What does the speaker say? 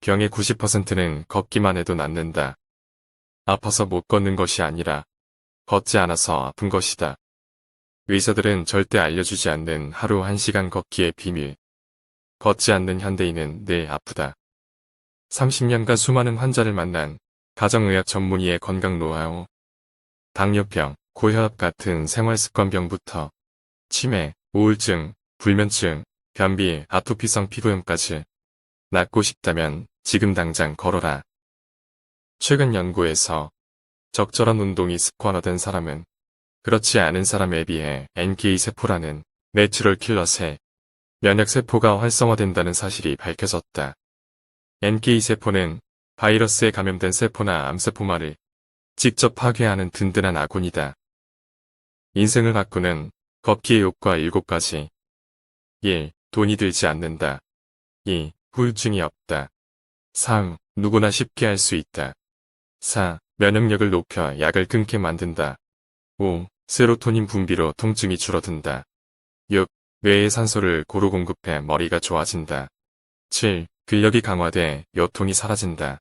병의 90%는 걷기만 해도 낫는다. 아파서 못 걷는 것이 아니라 걷지 않아서 아픈 것이다. 의사들은 절대 알려주지 않는 하루 1시간 걷기의 비밀. 걷지 않는 현대인은 늘 아프다. 30년간 수많은 환자를 만난 가정의학 전문의의 건강 노하우. 당뇨병, 고혈압 같은 생활습관병부터 치매, 우울증, 불면증, 변비, 아토피성 피부염까지 낫고 싶다면 지금 당장 걸어라. 최근 연구에서 적절한 운동이 습관화된 사람은 그렇지 않은 사람에 비해 NK세포라는 내추럴 킬러세 면역세포가 활성화된다는 사실이 밝혀졌다. NK세포는 바이러스에 감염된 세포나 암세포말을 직접 파괴하는 든든한 아군이다. 인생을 바꾸는 걷기의 효과 7가지 1. 돈이 들지 않는다. 2. 후유증이 없다. 3. 누구나 쉽게 할 수 있다. 4. 면역력을 높여 약을 끊게 만든다. 5. 세로토닌 분비로 통증이 줄어든다. 6. 뇌에 산소를 고루 공급해 머리가 좋아진다. 7. 근력이 강화돼 요통이 사라진다.